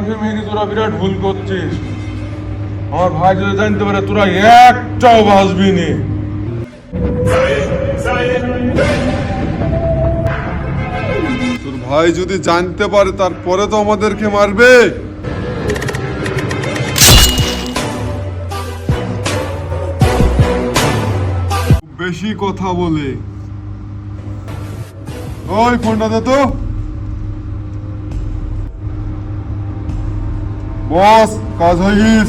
তোরা বিরাট ভুল করছিস। আমার ভাই যদি জানতে পারে, তোরা একটাও বাঁচবি নি। তোর ভাই যদি জানতে পারে, তারপরে তো আমাদেরকে মারবে। বেশি কথা বলে। ওই ফোনটা দে তো। বস কাজ হয়ে গিস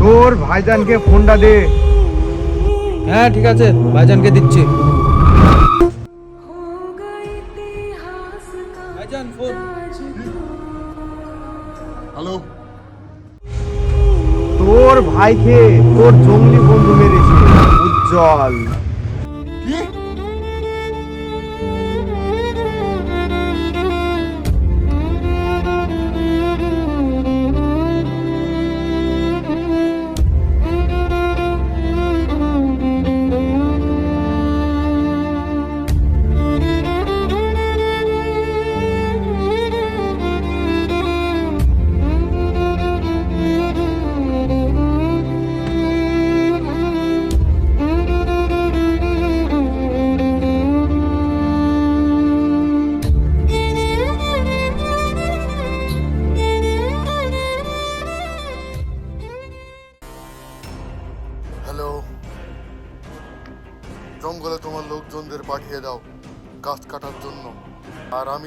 তোর ভাইজানকে ফোনটা দে। হ্যাঁ ঠিক আছে ভাইজানকে দিচ্ছি। হ্যালো। তোর ভাইকে তোর জঙ্গলি বন্ধু মেরেছে উজ্জ্বল।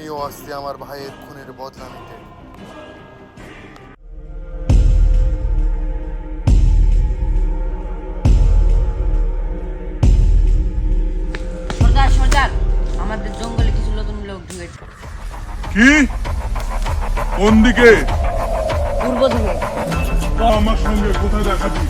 আমিও আসছি আমার ভাইয়ের খুনের বদলা নিতে। সর্দার সর্দার আমাদের জঙ্গলে কিছু নতুন লোক ঢুকেছে। কি? কোন দিকে? পূর্ব দিকে। আমার সঙ্গে কোথায় দেখা দিস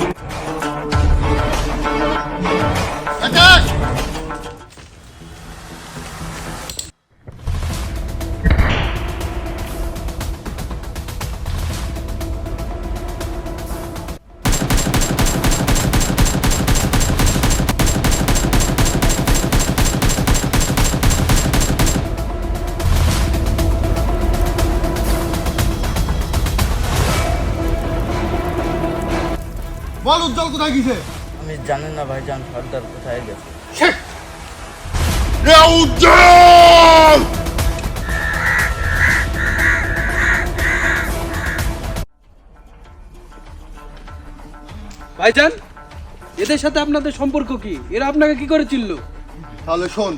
বল উজ্জ্বল কোথায় গেছে? আমি জানেন না ভাইজান সর্দার কোথায় গেছে। রে উজ্জ্বল! ভাইজান এদের সাথে আপনাদের সম্পর্ক কি? এরা আপনাকে কি করে চিনলো? তাহলে শোন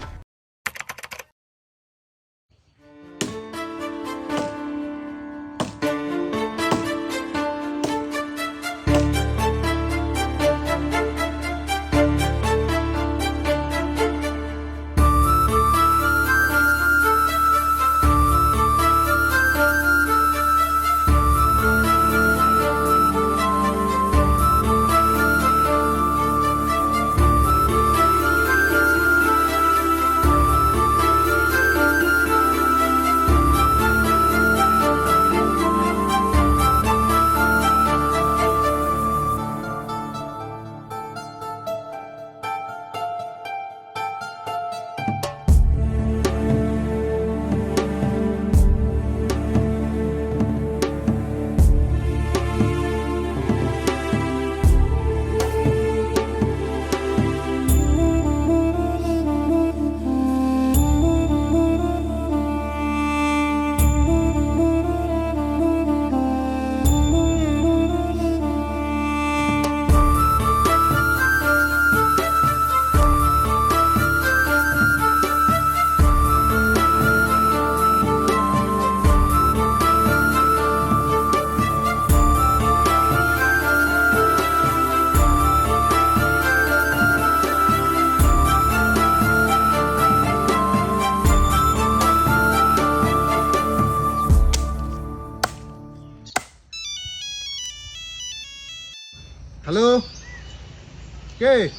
কে?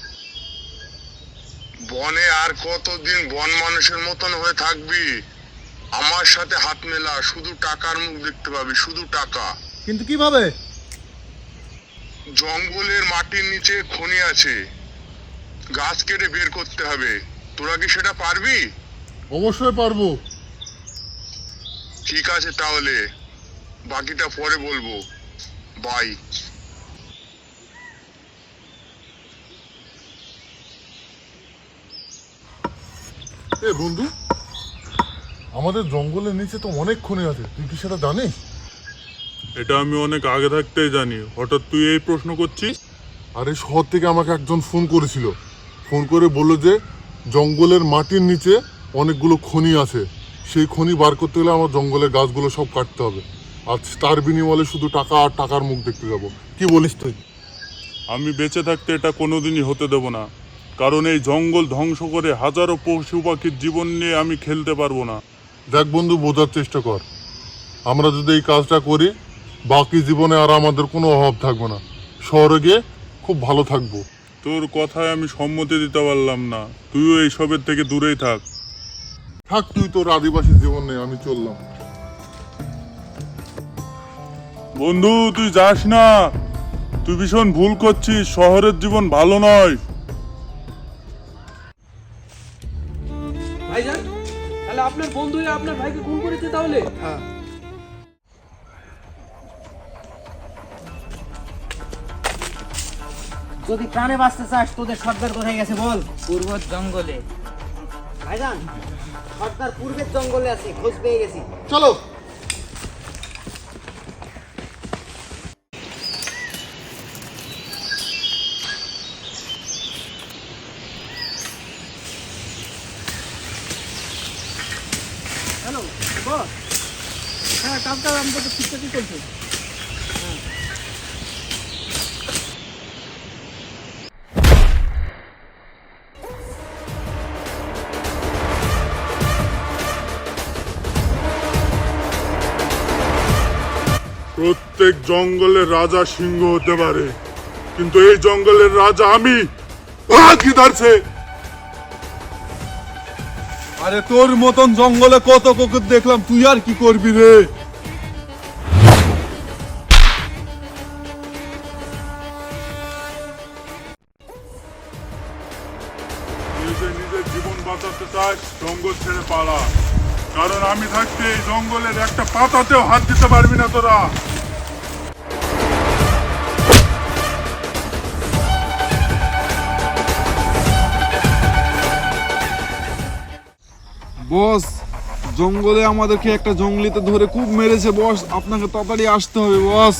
বনে আর কতদিন বন মানুষের মতন হয়ে থাকবি? আমার সাথে হাত মেলা শুধু টাকার মুখ দেখতে পাবি শুধু টাকা। কিন্তু কীভাবে? জঙ্গলের মাটির নিচে খনি আছে। গাছ কেটে বের করতে হবে। তোরা কি সেটা পারবি? অবশ্যই পারব। ঠিক আছে তাহলে। বাকিটা পরে বলব। বাই। এ বন্ধু আমাদের জঙ্গলের নিচে তো অনেক খনি আছে। তুই কি সেটা জানিস? এটা আমি অনেক আগে থাকতেই জানি। হঠাৎ তুই এই প্রশ্ন করছিস? আরে শহর থেকে আমাকে একজন ফোন করেছিল। ফোন করে বলল যে জঙ্গলের মাটির নিচে অনেকগুলো খনি আছে। সেই খনি বার করতে গেলে আমার জঙ্গলের গাছগুলো সব কাটতে হবে। আর তার বিনিময়ে শুধু টাকা আর টাকার মুখ দেখতে যাব। কি বলিস তুই? আমি বেঁচে থাকতে এটা কোনোদিনই হতে দেবো না। কারণ এই জঙ্গল ধ্বংস করে হাজারো পশু পাখির জীবন নিয়ে আমি খেলতে পারব না। দেখ বন্ধু বোঝার চেষ্টা কর। আমরা যদি এই কাজটা করি বাকি জীবনে আর আমাদের কোনো অভাব থাকবে না। শহরে গিয়ে খুব ভালো থাকব। তোর কথায় আমি সম্মতি দিতে পারলাম না। তুইও এইসবের থেকে দূরেই থাক। থাক তুই তোর আদিবাসী জীবন নেই আমি চললাম। বন্ধু তুই যাস না। তুই ভীষণ ভুল করছিস। শহরের জীবন ভালো নয়। আপনার বন্ধু হয়ে আপনার ভাইকে খুন করেছে তাহলে? যদি প্রাণে বাঁচতে চাস তোদের সর্দার কোথায় গেছে বল। পূর্ব জঙ্গলে। ভাইজান সর্দার পূর্বের জঙ্গলে আছে খোঁজ পেয়ে গেছি। চলো। Hello, boss. হ্যাঁ আমাদের প্রত্যেক জঙ্গলের রাজা সিংহ হতে পারে, কিন্তু এই জঙ্গলের রাজা আমি। কি ধরছে আরে তোর মতন জঙ্গলে কত কুকুর দেখলাম, তুই আর কি করবি রে? নিজের জীবন জঙ্গল ছেড়ে কারণ আমি থাকতে এই জঙ্গলের একটা পাতাতেও হাত দিতে পারবি না তোরা। বস, জঙ্গলে আমাদেরকে একটা জঙ্গলিতে ধরে খুব মেরেছে, বস। আপনাকে তাড়াতাড়ি আসতে হবে, বস।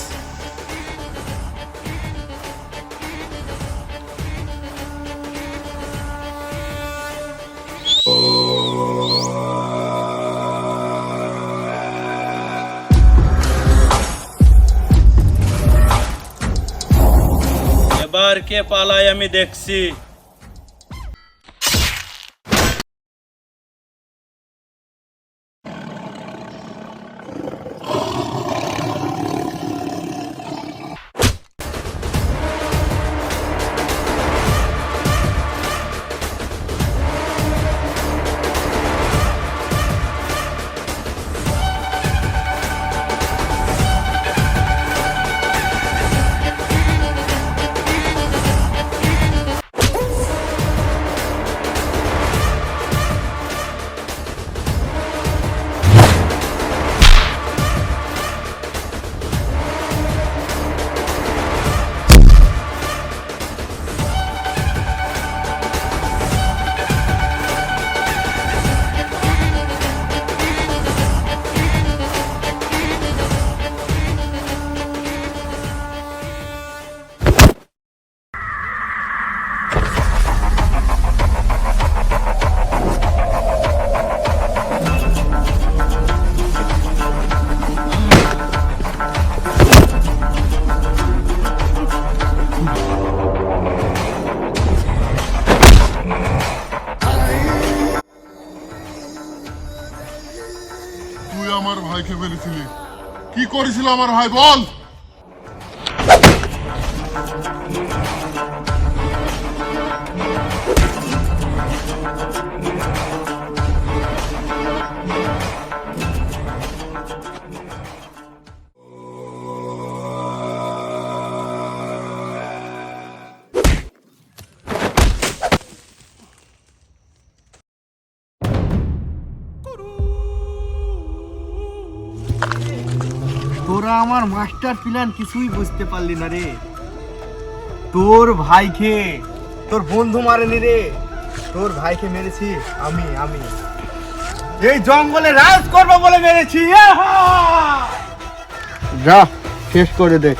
এবার কে পালায় আমি দেখছি। তুই আমার ভাইকে ফেলেছিলি কি করেছিল আমার ভাই বল? তোরা আমার মাস্টার প্ল্যান কিছুই বুঝতে পারলি না রে। তোর ভাইকে, তোর বন্ধু মারেনি রে। তোর ভাইকে মেরেছি আমি আমি। এই জঙ্গলে রাজ করব বলে মেরেছি! যা, শেষ করে দে